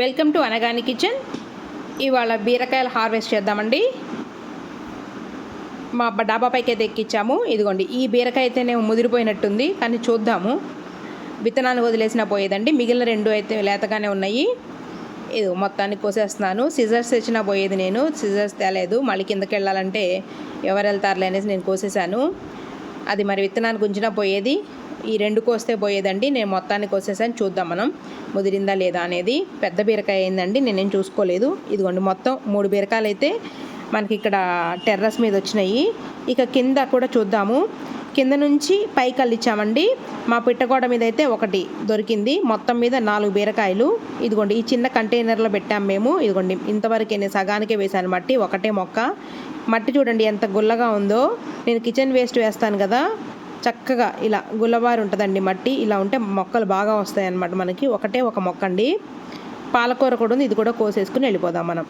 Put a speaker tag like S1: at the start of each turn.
S1: Welcome to Anagani kitchen. ఇవాళ బీరకాయలు harvest చేద్దామండి. మా డాబా పైకి అయితే ఎక్కించాము ఇదిగోండి ఈ బీరకాయ అయితేనే ముదిరిపోయినట్టుంది కానీ చూద్దాము. విత్తనాలు వదిలేసినా పోయేదండి. మిగిలిన రెండు అయితే లేతగానే ఉన్నాయి. ఇది మొత్తాన్ని కోసేస్తున్నాను. సిజర్స్ తెచ్చినా పోయేది నేను. సిజర్స్ తేలేదు. మళ్ళీ కిందకి వెళ్ళాలంటే ఎవరు వెళ్తారులే అనేసి నేను కోసేసాను అది మరి విత్తనాన్ని గుంజినా పోయేది. ఈ రెండు కోస్తే పోయేదండి. నేను మొత్తాన్ని కోసేసాను. చూద్దాం మనం. ముదిరిందా లేదా అనేది. పెద్ద బీరకాయ అయిందండి. నేనేం చూసుకోలేదు. ఇదిగోండి మొత్తం మూడు బీరకాయలు అయితే మనకి ఇక్కడ టెర్రస్ మీద వచ్చినాయి. ఇక కింద కూడా చూద్దాము. కింద నుంచి పైకి అల్లిచ్చామండి మా పిట్టగోడ మీద అయితే ఒకటి దొరికింది. మొత్తం మీద నాలుగు బీరకాయలు. ఇదిగోండి ఈ చిన్న కంటైనర్లో పెట్టాము మేము. ఇదిగోండి ఇంతవరకు నేను సగానికే వేసాను మట్టి ఒకటే మొక్క. మట్టి చూడండి ఎంత గుల్లగా ఉందో. నేను కిచెన్ వేస్ట్ వేస్తాను కదా. చక్కగా ఇలా గుల్లబారి ఉంటుందండి మట్టి. ఇలా ఉంటే మొక్కలు బాగా వస్తాయి అన్నమాట మనకి. ఒకటే ఒక మొక్క అండి పాలకూర కూడా ఉంది. ఇది కూడా కోసేసుకుని వెళ్ళిపోదాం మనం.